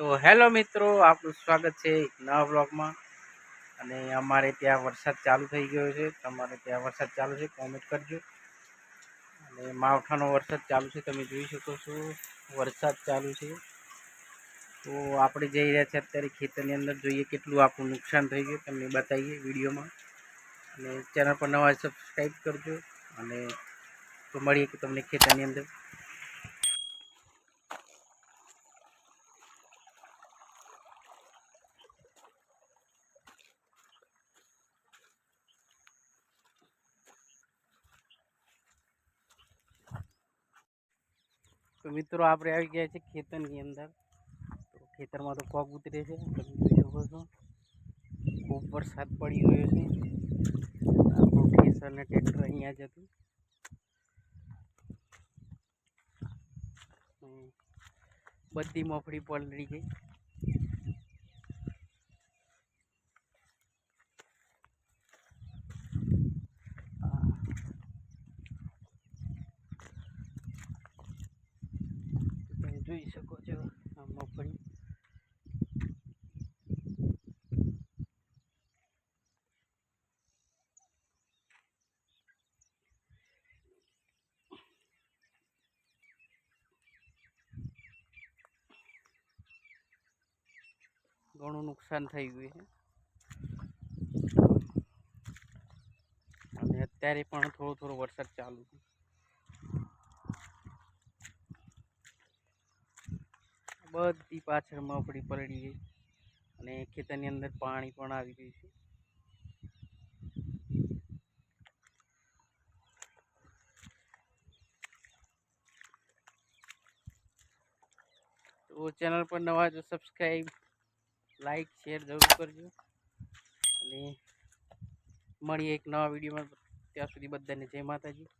તો હેલો મિત્રો આપણું સ્વાગત છે એક નવા બ્લોગમાં અને અમારે ત્યાં વરસાદ ચાલુ થઈ ગયો છે. તમારે ત્યાં વરસાદ ચાલુ છે કોમેન્ટ કરજો. અને માવઠાનો વરસાદ ચાલુ છે, તમે જોઈ શકો છો. વરસાદ ચાલુ છે. તો આપણે જઈ રહ્યા છીએ અત્યારે ખેતરની અંદર. જોઈએ કેટલું આપણું નુકસાન થઈ ગયું, તમને બતાવીએ વિડીયોમાં. અને ચેનલ પર નવા સબસ્ક્રાઈબ કરજો. અને તો મળીએ કે તમને ખેતરની અંદર. તો મિત્રો, આપણે આવી ગયા છે ખેતરની અંદર. તો ખેતરમાં તો પગ ઉતરે છે. ખૂબ વરસાદ પડી ગયો છે. આપણું ઠેસર અને ટ્રેક્ટર અહીંયા જ હતું. બધી મફળી પલળી ગઈ. જોઈ શકો છો આ મગફળી ઘણું નુકસાન થઈ ગયું છે. અને અત્યારે પણ થોડો થોડો વરસાદ ચાલુ છે. બધી પાછળ મફળી પલળી ગઈ અને ખેતરની અંદર પાણી પણ આવી ગયું છે. તો ચેનલ પર નવા જો સબસ્ક્રાઈબ લાઈક શેર જરૂર કરજો. અને મળીએ એક નવા વિડીયોમાં. ત્યાં સુધી બધાને જય માતાજી.